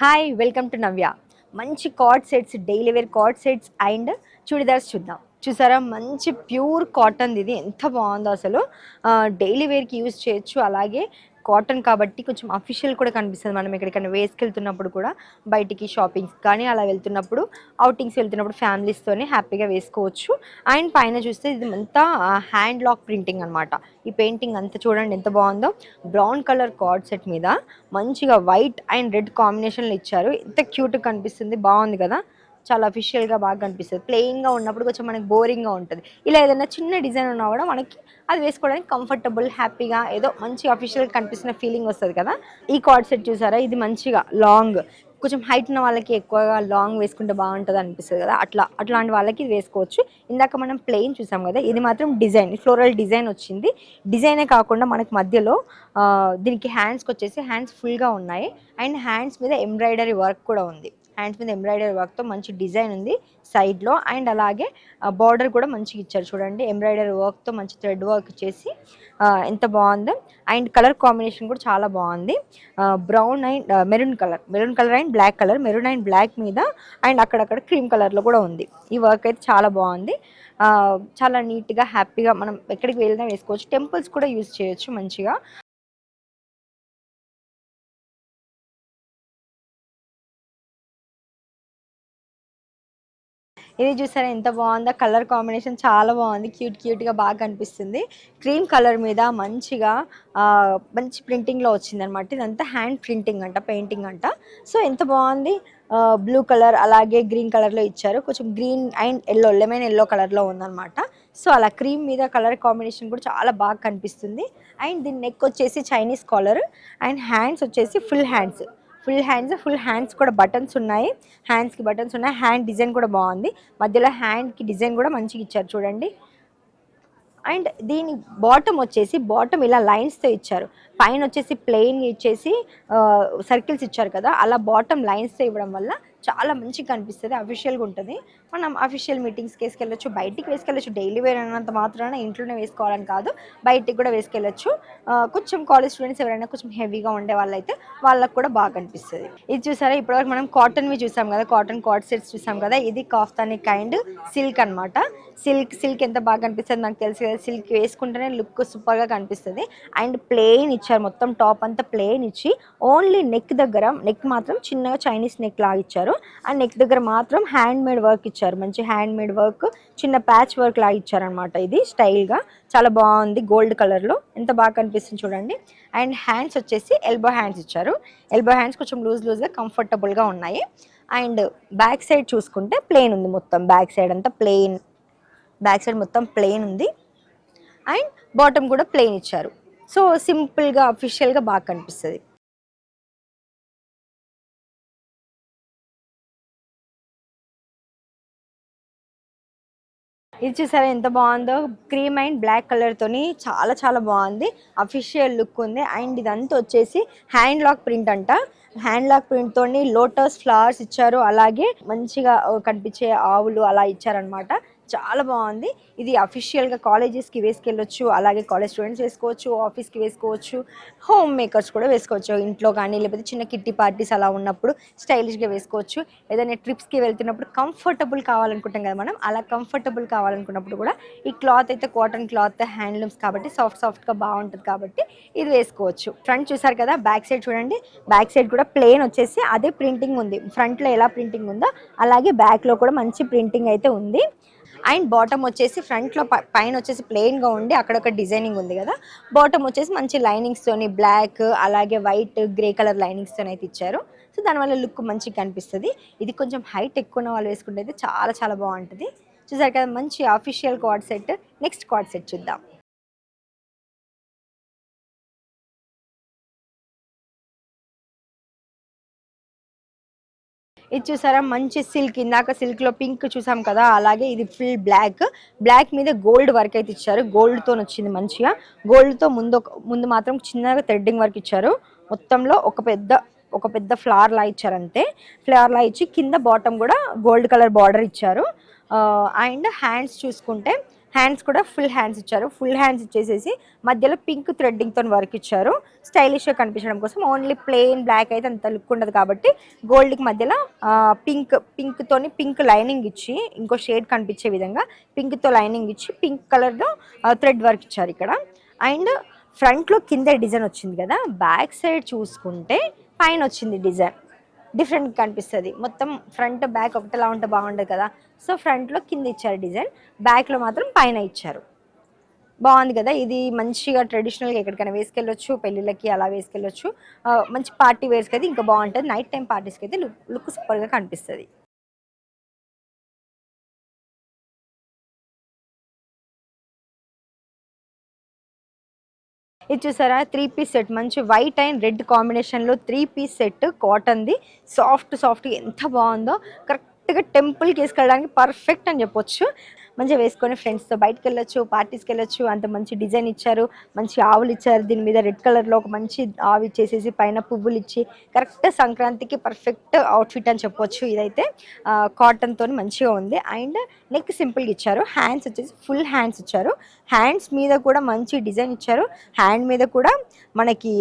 Hi welcome to Navya మంచి coord sets daily wear coord sets and churidars చూద్దాం. చూసారా? మంచి ప్యూర్ కాటన్ ఇది. ఎంత బాగుందో అసలు. డైలీ వేర్కి యూజ్ చేయొచ్చు. అలాగే కాటన్ కాబట్టి కొంచెం అఫీషియల్ కూడా కనిపిస్తుంది. మనం ఎక్కడికైనా వేసుకెళ్తున్నప్పుడు కూడా బయటికి షాపింగ్స్ కానీ అలా వెళ్తున్నప్పుడు అవుటింగ్స్ వెళ్తున్నప్పుడు ఫ్యామిలీస్తోనే హ్యాపీగా వేసుకోవచ్చు. అండ్ పైన చూస్తే ఇది అంతా హ్యాండ్ లాక్ ప్రింటింగ్ అనమాట ఈ పెయింటింగ్ అంతా చూడండి ఎంత బాగుందో. బ్రౌన్ కలర్ కార్డ్ సెట్ మీద మంచిగా వైట్ అండ్ రెడ్ కాంబినేషన్లో ఇచ్చారు. ఎంత క్యూట్గా కనిపిస్తుంది. బాగుంది కదా? చాలా అఫీషియల్గా బాగా కనిపిస్తుంది. ప్లెయిన్గా ఉన్నప్పుడు కొంచెం మనకి బోరింగ్గా ఉంటుంది. ఇలా ఏదైనా చిన్న డిజైన్ ఉన్నా కూడా మనకి అది వేసుకోవడానికి కంఫర్టబుల్ హ్యాపీగా ఏదో మంచి అఫీషియల్గా కనిపిస్తున్న ఫీలింగ్ వస్తుంది కదా. ఈ కార్డ్ సెట్ చూసారా? ఇది మంచిగా లాంగ్ కొంచెం హైట్ ఉన్న వాళ్ళకి ఎక్కువగా లాంగ్ వేసుకుంటే బాగుంటుంది అనిపిస్తుంది కదా. అట్లా అట్లాంటి వాళ్ళకి ఇది వేసుకోవచ్చు. ఇందాక మనం ప్లెయిన్ చూసాం కదా ఇది మాత్రం డిజైన్ ఫ్లోరల్ డిజైన్ వచ్చింది. డిజైనే కాకుండా మనకి మధ్యలో దీనికి హ్యాండ్స్కి వచ్చేసి హ్యాండ్స్ ఫుల్గా ఉన్నాయి. అండ్ హ్యాండ్స్ మీద ఎంబ్రాయిడరీ వర్క్ కూడా ఉంది. హ్యాండ్స్ మీద ఎంబ్రాయిడరీ వర్క్తో మంచి డిజైన్ ఉంది సైడ్లో అండ్ అలాగే బార్డర్ కూడా మంచిగా ఇచ్చారు చూడండి. ఎంబ్రాయిడరీ వర్క్తో మంచి థ్రెడ్ వర్క్ చేసి ఎంత బాగుందో. అండ్ కలర్ కాంబినేషన్ కూడా చాలా బాగుంది. Brown and maroon colour maroon colour and black colour maroon and black మీద అండ్ అక్కడక్కడ క్రీమ్ కలర్లో కూడా ఉంది. ఈ వర్క్ అయితే చాలా బాగుంది. చాలా నీట్గా హ్యాపీగా మనం ఎక్కడికి వెళ్ళినా వేసుకోవచ్చు. టెంపుల్స్ కూడా యూజ్ చేయొచ్చు మంచిగా. ఇది చూసారా ఎంత బాగుందో? కలర్ కాంబినేషన్ చాలా బాగుంది. క్యూట్ క్యూట్గా బాగా కనిపిస్తుంది. క్రీమ్ కలర్ మీద మంచిగా మంచి ప్రింటింగ్లో వచ్చింది అనమాట ఇదంతా హ్యాండ్ ప్రింటింగ్ అంట పెయింటింగ్ అంట. సో ఎంత బాగుంది? బ్లూ కలర్ అలాగే గ్రీన్ కలర్లో ఇచ్చారు. కొంచెం green and yellow lemon yellow కలర్లో ఉందన్నమాట సో అలా క్రీమ్ మీద కలర్ కాంబినేషన్ కూడా చాలా బాగా కనిపిస్తుంది. అండ్ దీని నెక్ వచ్చేసి చైనీస్ కాలర్ అండ్ హ్యాండ్స్ వచ్చేసి full hands full hands full hands కూడా బటన్స్ ఉన్నాయి. హ్యాండ్స్కి బటన్స్ ఉన్నాయి. హ్యాండ్ డిజైన్ కూడా బాగుంది. మధ్యలో హ్యాండ్కి డిజైన్ కూడా మంచిగా ఇచ్చారు చూడండి. అండ్ దీని బాటమ్ వచ్చేసి బాటమ్ ఇలా లైన్స్తో ఇచ్చారు. పైన వచ్చేసి ప్లెయిన్ ఇచ్చేసి సర్కిల్స్ ఇచ్చారు కదా అలా బాటమ్ లైన్స్తో ఇవ్వడం వల్ల చాలా మంచిగా కనిపిస్తుంది అఫీషియల్గా ఉంటుంది. మనం అఫీషియల్ మీటింగ్స్కి వేసుకెళ్ళచ్చు బయటికి వేసుకెళ్ళచ్చు. డైలీ వేర్ అన్నంత మాత్రాన ఇంట్లోనే వేసుకోవాలని కాదు బయటికి కూడా వేసుకెళ్ళచ్చు. కొంచెం కాలేజ్ స్టూడెంట్స్ ఎవరైనా కొంచెం హెవీగా ఉండే వాళ్ళైతే వాళ్ళకి కూడా బాగా కనిపిస్తుంది. ఇది చూసారా? ఇప్పటివరకు మనం కాటన్వి చూసాం కదా కాటన్ కాట్ సెట్స్ చూసాం కదా ఇది కాఫ్తాని కైండ్ సిల్క్ అన్నమాట. సిల్క్ సిల్క్ ఎంత బాగా కనిపిస్తుంది నాకు తెలుసు కదా సిల్క్ వేసుకుంటేనే లుక్ సూపర్గా కనిపిస్తుంది. అండ్ ప్లెయిన్ ఇచ్చారు మొత్తం టాప్ అంతా ప్లెయిన్ ఇచ్చి ఓన్లీ నెక్ దగ్గర నెక్ మాత్రం చిన్నగా చైనీస్ నెక్ లాగా ఇచ్చారు. అండ్ నెక్ దగ్గర మాత్రం హ్యాండ్ మేడ్ వర్క్ ఇచ్చారు. మంచి హ్యాండ్ మేడ్ వర్క్ చిన్న ప్యాచ్ వర్క్ లాగా ఇచ్చారనమాట ఇది స్టైల్గా. చాలా బాగుంది గోల్డ్ కలర్లో. ఎంత బాగా కనిపిస్తుంది చూడండి. అండ్ హ్యాండ్స్ వచ్చేసి ఎల్బో హ్యాండ్స్ ఇచ్చారు. ఎల్బో హ్యాండ్స్ కొంచెం లూజ్ లూజ్గా కంఫర్టబుల్గా ఉన్నాయి. అండ్ బ్యాక్ సైడ్ చూసుకుంటే ప్లెయిన్ ఉంది మొత్తం. బ్యాక్ సైడ్ అంతా ప్లెయిన్. బ్యాక్ సైడ్ మొత్తం ప్లెయిన్ ఉంది. అండ్ బాటమ్ కూడా ప్లెయిన్ ఇచ్చారు. సో సింపుల్గా అఫీషియల్గా బాగా కనిపిస్తుంది. ఇది చూసారా ఎంత బాగుందో? క్రీమ్ అండ్ బ్లాక్ కలర్ తోని చాలా చాలా బాగుంది. అఫీషియల్ లుక్ ఉంది. అండ్ ఇదంతా వచ్చేసి హ్యాండ్ లాక్ ప్రింట్ అంట. హ్యాండ్ లాక్ ప్రింట్ తోని లోటస్ ఫ్లవర్స్ ఇచ్చారు. అలాగే మంచిగా కనిపించే ఆవులు అలా ఇచ్చారనమాట చాలా బాగుంది. ఇది అఫీషియల్గా కాలేజెస్కి వేసుకెళ్ళొచ్చు అలాగే కాలేజ్ స్టూడెంట్స్ వేసుకోవచ్చు ఆఫీస్కి వేసుకోవచ్చు హోమ్ మేకర్స్ కూడా వేసుకోవచ్చు. ఇంట్లో కానీ లేకపోతే చిన్న కిట్టి పార్టీస్ అలా ఉన్నప్పుడు స్టైలిష్గా వేసుకోవచ్చు. ఏదైనా ట్రిప్స్కి వెళ్తున్నప్పుడు కంఫర్టబుల్ కావాలనుకుంటాం కదా మనం అలా కంఫర్టబుల్ కావాలనుకున్నప్పుడు కూడా ఈ క్లాత్ అయితే కాటన్ క్లాత్ హ్యాండ్లూమ్స్ కాబట్టి సాఫ్ట్ సాఫ్ట్గా బాగుంటుంది కాబట్టి ఇది వేసుకోవచ్చు. ఫ్రంట్ చూసారు కదా బ్యాక్ సైడ్ చూడండి. బ్యాక్ సైడ్ కూడా ప్లెయిన్ వచ్చేసి అదే ప్రింటింగ్ ఉంది. ఫ్రంట్లో ఎలా ప్రింటింగ్ ఉందో అలాగే బ్యాక్లో కూడా మంచి ప్రింటింగ్ అయితే ఉంది. అండ్ బాటమ్ వచ్చేసి ఫ్రంట్లో పైన వచ్చేసి ప్లెయిన్గా ఉండి అక్కడొక డిజైనింగ్ ఉంది కదా. బాటమ్ వచ్చేసి మంచి లైనింగ్స్తోని బ్లాక్ అలాగే వైట్ గ్రే కలర్ లైనింగ్స్తో అయితే ఇచ్చారు. సో దానివల్ల లుక్ మంచిగా కనిపిస్తుంది. ఇది కొంచెం హైట్ ఎక్కువ ఉన్న వాళ్ళు వేసుకుంటే అయితే చాలా చాలా బాగుంటుంది. చూసారు కదా మంచి official coord set next coord set చూద్దాం. ఇది చూసారా? మంచి సిల్క్. ఇందాక సిల్క్లో పింక్ చూసాం కదా? అలాగే ఇది ఫుల్ బ్లాక్. బ్లాక్ మీద గోల్డ్ వర్క్ అయితే ఇచ్చారు. గోల్డ్తో వచ్చింది మంచిగా. గోల్డ్తో ముందు ముందు మాత్రం చిన్నగా థ్రెడ్డింగ్ వర్క్ ఇచ్చారు. మొత్తంలో ఒక పెద్ద ఒక పెద్ద ఫ్లవర్ లా ఇచ్చారు అంతే. ఫ్లవర్ లా ఇచ్చి కింద బాటమ్ కూడా గోల్డ్ కలర్ బార్డర్ ఇచ్చారు. అండ్ హ్యాండ్స్ చూసుకుంటే హ్యాండ్స్ కూడా ఫుల్ హ్యాండ్స్ ఇచ్చారు. ఫుల్ హ్యాండ్స్ ఇచ్చేసేసి మధ్యలో పింక్ థ్రెడ్డింగ్తో వర్క్ ఇచ్చారు. స్టైలిష్గా కనిపించడం కోసం ఓన్లీ ప్లెయిన్ బ్లాక్ అయితే అంత లుక్ ఉండదు కాబట్టి గోల్డ్కి మధ్యలో పింక్ పింక్తోని పింక్ లైనింగ్ ఇచ్చి ఇంకో షేడ్ కనిపించే విధంగా పింక్తో లైనింగ్ ఇచ్చి పింక్ కలర్లో థ్రెడ్ వర్క్ ఇచ్చారు ఇక్కడ. అండ్ ఫ్రంట్లో కింద డిజైన్ వచ్చింది కదా బ్యాక్ సైడ్ చూసుకుంటే పైన వచ్చింది డిజైన్. డిఫరెంట్ కనిపిస్తుంది. మొత్తం ఫ్రంట్ బ్యాక్ ఒకటిలా ఉంటే బాగుండదు కదా. సో ఫ్రంట్లో కింద ఇచ్చారు డిజైన్. బ్యాక్లో మాత్రం పైన ఇచ్చారు. బాగుంది కదా. ఇది మంచిగా ట్రెడిషనల్గా ఎక్కడికైనా వేసుకెళ్ళొచ్చు పెళ్ళిళ్ళకి అలా వేసుకెళ్ళొచ్చు. మంచి పార్టీ వేర్స్కి అయితే ఇంకా బాగుంటుంది. నైట్ టైం పార్టీస్కి అయితే లుక్ లుక్ సూపర్గా కనిపిస్తుంది. ఇది చూసారా? త్రీ పీస్ సెట్ మంచి వైట్ అండ్ రెడ్ కాంబినేషన్లో త్రీ పీస్ సెట్ కాటన్ది సాఫ్ట్ సాఫ్ట్ ఎంత బాగుందో. కరెక్ట్గా టెంపుల్కి వేసుకెళ్ళడానికి పర్ఫెక్ట్ అని చెప్పొచ్చు. మంచిగా వేసుకొని ఫ్రెండ్స్తో బయటకు వెళ్ళొచ్చు పార్టీస్కి వెళ్ళొచ్చు అంత మంచి డిజైన్ ఇచ్చారు. మంచి ఆవులు ఇచ్చారు. దీని మీద రెడ్ కలర్లో ఒక మంచి ఆవు ఇచ్చేసేసి పైన పువ్వులు ఇచ్చి కరెక్ట్ సంక్రాంతికి పర్ఫెక్ట్ అవుట్ఫిట్ అని చెప్పొచ్చు. ఇదైతే కాటన్తో మంచిగా ఉంది. అండ్ నెక్ సింపుల్గా ఇచ్చారు. హ్యాండ్స్ వచ్చేసి ఫుల్ హ్యాండ్స్ ఇచ్చారు. హ్యాండ్స్ మీద కూడా మంచి డిజైన్ ఇచ్చారు. హ్యాండ్ మీద కూడా మనకి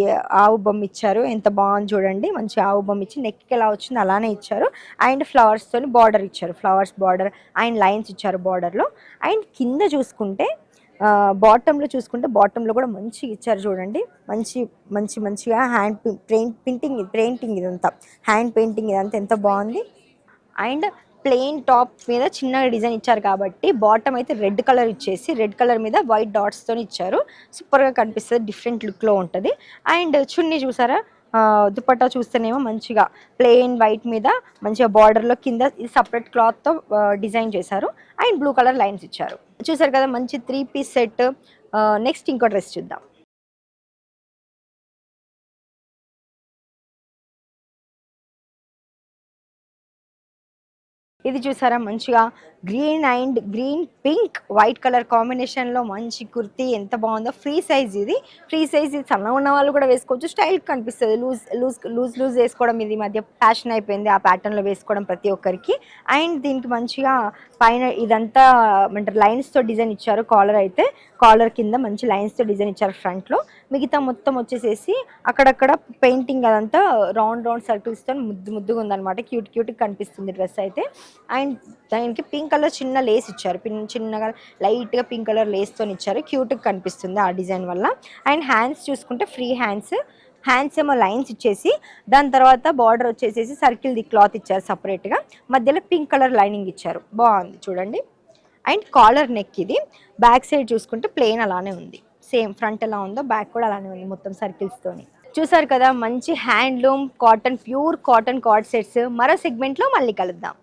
ఆవు బొమ్మ ఇచ్చారు. ఎంత బాగుంది చూడండి. మంచి ఆవు బొమ్మ ఇచ్చి నెక్కి ఎలా వచ్చింది అలానే ఇచ్చారు. అండ్ ఫ్లవర్స్తో బార్డర్ ఇచ్చారు. ఫ్లవర్స్ బార్డర్ అండ్ లైన్స్ ఇచ్చారు బార్డర్లో అండ్ కింద చూసుకుంటే బాటంలో చూసుకుంటే బాటంలో కూడా మంచిగా ఇచ్చారు చూడండి. మంచి మంచి మంచిగా హ్యాండ్ పెయింట్ పెయింటింగ్ పెయింటింగ్ ఇదంతా. హ్యాండ్ పెయింటింగ్ ఇదంతా ఎంత బాగుంది. అండ్ ప్లెయిన్ టాప్ మీద చిన్నగా డిజైన్ ఇచ్చారు కాబట్టి బాటమ్ అయితే రెడ్ కలర్ ఇచ్చేసి రెడ్ కలర్ మీద వైట్ డాట్స్తో ఇచ్చారు. సూపర్గా కనిపిస్తుంది డిఫరెంట్ లుక్లో ఉంటుంది. అండ్ చున్నీ చూసారా? దుపట్టా చూస్తేనేమో మంచిగా ప్లెయిన్ వైట్ మీద మంచిగా బార్డర్లో కింద సపరేట్ క్లాత్తో డిజైన్ చేశారు. అండ్ బ్లూ కలర్ లైన్స్ ఇచ్చారు. చూసారు కదా మంచి త్రీ పీస్ సెట్ నెక్స్ట్ ఇంకో డ్రెస్ చూద్దాం. ఇది చూసారా మంచిగా green and green pink white colour కాంబినేషన్లో మంచి కుర్తీ. ఎంత బాగుందో. ఫ్రీ సైజ్ ఇది. ఫ్రీ సైజ్ ఇది. సన్న ఉన్న వాళ్ళు కూడా వేసుకోవచ్చు. స్టైల్ కనిపిస్తుంది. లూజ్ లూజ్ లూజ్ లూజ్ వేసుకోవడం ఇది మధ్య ఫ్యాషన్ అయిపోయింది. ఆ ప్యాటర్న్లో వేసుకోవడం ప్రతి ఒక్కరికి. అండ్ దీనికి మంచిగా పైన ఇదంతా ఏమంటారు లైన్స్తో డిజైన్ ఇచ్చారు. కాలర్ అయితే కాలర్ కింద మంచి లైన్స్తో డిజైన్ ఇచ్చారు ఫ్రంట్లో మిగతా మొత్తం వచ్చేసేసి అక్కడక్కడ పెయింటింగ్ అదంతా రౌండ్ రౌండ్ సర్కిల్స్తో ముద్దు ముద్దుగా ఉందన్నమాట. క్యూట్ క్యూట్గా కనిపిస్తుంది డ్రెస్ అయితే. అండ్ దానికి పింక్ కలర్ చిన్న లేస్ ఇచ్చారు. పిన్ చిన్నగా లైట్గా పింక్ కలర్ లేస్తో ఇచ్చారు. క్యూట్గా కనిపిస్తుంది ఆ డిజైన్ వల్ల. అండ్ హ్యాండ్స్ చూసుకుంటే ఫ్రీ హ్యాండ్స్ హ్యాండ్స్ ఏమో లైన్స్ ఇచ్చేసి దాని తర్వాత బార్డర్ వచ్చేసేసి సర్కిల్ ది క్లాత్ ఇచ్చారు సపరేట్గా. మధ్యలో పింక్ కలర్ లైనింగ్ ఇచ్చారు. బాగుంది చూడండి. అండ్ కాలర్ నెక్ ఇది. బ్యాక్ సైడ్ చూసుకుంటే ప్లెయిన్ అలానే ఉంది. సేమ్ ఫ్రంట్ ఎలా ఉందో బ్యాక్ కూడా అలానే ఉంది మొత్తం సర్కిల్స్తోని చూసారు కదా మంచి handloom cotton pure cotton cord sets. మరో సెగ్మెంట్లో మళ్ళీ కలుద్దాం.